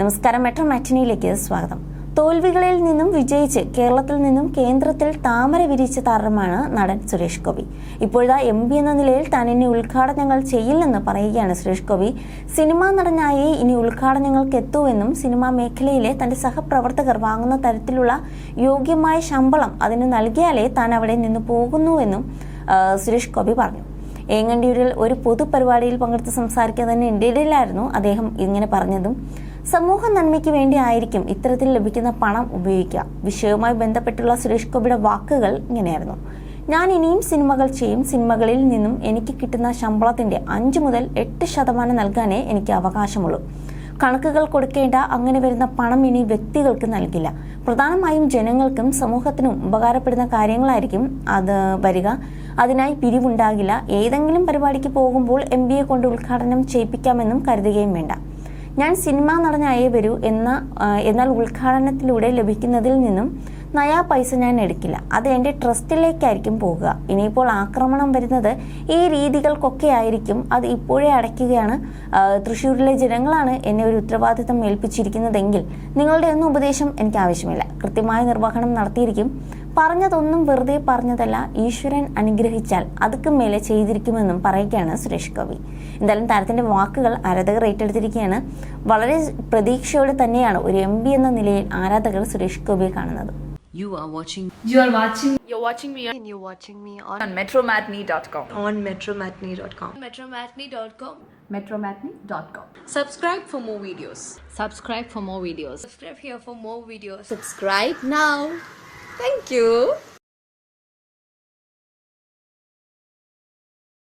നമസ്കാരം മെട്രോ മാറ്റിനിയിലേക്ക് സ്വാഗതം. തോൽവികളിൽ നിന്നും വിജയിച്ച് കേരളത്തിൽ നിന്നും കേന്ദ്രത്തിൽ താമര വിരിച്ച താരമാണ് നടൻ സുരേഷ് ഗോപി. ഇപ്പോഴാ എം പി എന്ന നിലയിൽ താൻ ഇനി ഉദ്ഘാടനങ്ങൾ ചെയ്യില്ലെന്ന് പറയുകയാണ് സുരേഷ് ഗോപി. സിനിമാ നടനായി ഇനി ഉദ്ഘാടനങ്ങൾക്ക് എത്തുമെന്നും സിനിമാ മേഖലയിലെ തന്റെ സഹപ്രവർത്തകർ വാങ്ങുന്ന തരത്തിലുള്ള യോഗ്യമായ ശമ്പളം അതിന് നൽകിയാലേ താൻ അവിടെ നിന്ന് പോകുന്നുവെന്നും സുരേഷ് ഗോപി പറഞ്ഞു. ഏങ്ങണ്ടിയൂരിൽ ഒരു പൊതുപരിപാടിയിൽ പങ്കെടുത്ത് തന്നെ ഇടയിലായിരുന്നു അദ്ദേഹം ഇങ്ങനെ പറഞ്ഞതും. സമൂഹ നന്മയ്ക്ക് വേണ്ടി ആയിരിക്കും ഇത്തരത്തിൽ ലഭിക്കുന്ന പണം ഉപയോഗിക്കുക. വിഷയവുമായി ബന്ധപ്പെട്ടുള്ള സുരേഷ് ഗോപിയുടെ വാക്കുകൾ ഇങ്ങനെയായിരുന്നു. ഞാൻ ഇനിയും സിനിമകൾ ചെയ്യും. സിനിമകളിൽ നിന്നും എനിക്ക് കിട്ടുന്ന ശമ്പളത്തിന്റെ അഞ്ചു മുതൽ എട്ട് ശതമാനം നൽകാനേ എനിക്ക് അവകാശമുള്ളൂ. കണക്കുകൾ കൊടുക്കേണ്ട അങ്ങനെ വരുന്ന പണം ഇനി വ്യക്തികൾക്ക് നൽകില്ല. പ്രധാനമായും ജനങ്ങൾക്കും സമൂഹത്തിനും ഉപകാരപ്പെടുന്ന കാര്യങ്ങളായിരിക്കും അത് വരിക. അതിനായി പിരിവുണ്ടാകില്ല. ഏതെങ്കിലും പരിപാടിക്ക് പോകുമ്പോൾ എം കൊണ്ട് ഉദ്ഘാടനം ചെയ്യിപ്പിക്കാമെന്നും കരുതുകയും വേണ്ട. ഞാൻ സിനിമാ നടനായേ വരൂ എന്ന എന്നാൽ ഉദ്ഘാടനത്തിലൂടെ ലഭിക്കുന്നതിൽ നിന്നും നയാ പൈസ ഞാൻ എടുക്കില്ല. അത് എന്റെ ട്രസ്റ്റിലേക്കായിരിക്കും പോകുക ഇനിയിപ്പോൾ ആക്രമണം വരുന്നത് ഈ രീതികൾക്കൊക്കെ ആയിരിക്കും. അത് ഇപ്പോഴേ അടയ്ക്കുകയാണ്. തൃശ്ശൂരിലെ ജനങ്ങളാണ് എന്നെ ഒരു ഉത്തരവാദിത്തം ഏൽപ്പിച്ചിരിക്കുന്നതെങ്കിൽ നിങ്ങളുടെ ഒന്നും ഉപദേശം എനിക്ക് ആവശ്യമില്ല. കൃത്യമായ നിർവഹണം നടത്തിയിരിക്കും. പറഞ്ഞതൊന്നും വെറുതെ പറഞ്ഞതല്ല ഈശ്വരൻ അനുഗ്രഹിച്ചാൽ അതുക്കും മേലെ ചെയ്തിരിക്കുമെന്നും പറയുകയാണ് സുരേഷ് ഗോപി എന്തായാലും താരത്തിന്റെ വാക്കുകൾ ആരാധകർ ഏറ്റെടുത്തിരിക്കുകയാണ് വളരെ പ്രതീക്ഷയോടെ തന്നെയാണ് ഒരു എം എന്ന നിലയിൽ ആരാധകർ സുരേഷ് ഗോപിയെ കാണുന്നത് You are watching You are watching You're watching me and you're watching me on, on metromatney.com. on metromatney.com. Metromatney.com. metromatney.com. Subscribe for more videos. subscribe for more videos. Subscribe here for more videos. Subscribe now. Thank you.